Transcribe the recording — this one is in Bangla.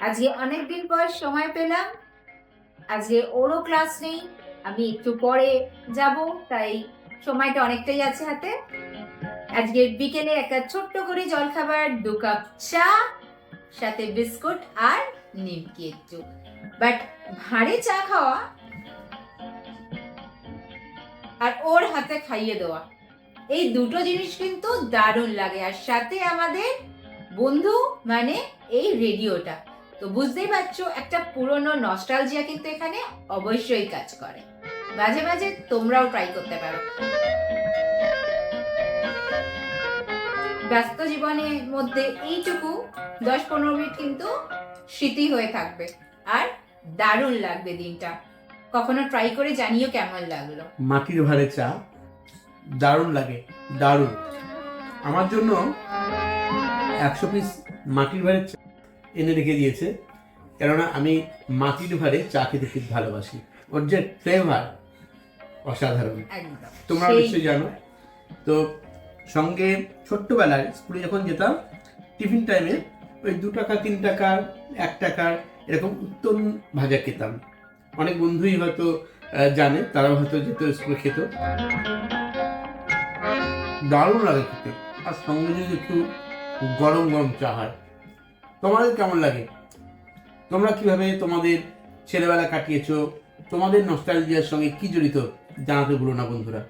আজকে অনেক দিন পর সময় পেলাম। আজকে ওরও ক্লাস নেই, আমি একটু পরে যাব, তাই সময়টা অনেকটাই আছে হাতে। আজকে বিকেলে একটা ছোট্ট করে জলখাবার, দু কাপ চা, সাথে বিস্কুট আর নিমকি একটু। বাট ভাঁড়ে চা খাওয়া আর ওর হাতে খাইয়ে দেওয়া। এই দুটো জিনিস কিন্তু দারুণ লাগে। আর সাথে আমাদের বন্ধু মানে এই রেডিওটা। তো বুঝতেই পারছ, একটা পুরনো নস্টালজিয়া কিন্তু এখানে অবশ্যই কাজ করে। মাঝে মাঝে তোমরাও ট্রাই করতে পারো। ব্যস্ত জীবনের মধ্যে এইটুকু দশ পনেরো মিনিট কিন্তু স্মৃতি হয়ে থাকবে। আর দারুণ লাগবে দিনটা। কখনো ট্রাই করে জানিও কেমন লাগল। মাটির ভাড়ে চা। দারুণ লাগে, দারুণ। আমার জন্য একশো পিস মাটির ভাড়ের চা এনে রেখে দিয়েছে। কেননা আমি মাটির ভাড়ে চা খেতে খুব ভালোবাসি। ওর যে ফ্লেভার অসাধারণ। তোমরা নিশ্চয়ই জানো। তো সঙ্গে ছোট্টবেলায় স্কুলে যখন যেতাম টিফিন টাইমে ওই দু টাকা তিন টাকার এক টাকার এরকম উত্তম ভাজা খেতাম। অনেক বন্ধুই হয়তো জানে তারাও হয়তো যেত স্কুলে খেত। দারুণ লাগে খেতে। আর সঙ্গে যদি একটু গরম গরম চা হয়। তোমাদের কেমন লাগে? তোমরা কীভাবে তোমাদের ছেলেবেলা কাটিয়েছো? তোমাদের নস্টালজিয়ার সঙ্গে কি জড়িত? জানাতে ভুলো না বন্ধুরা।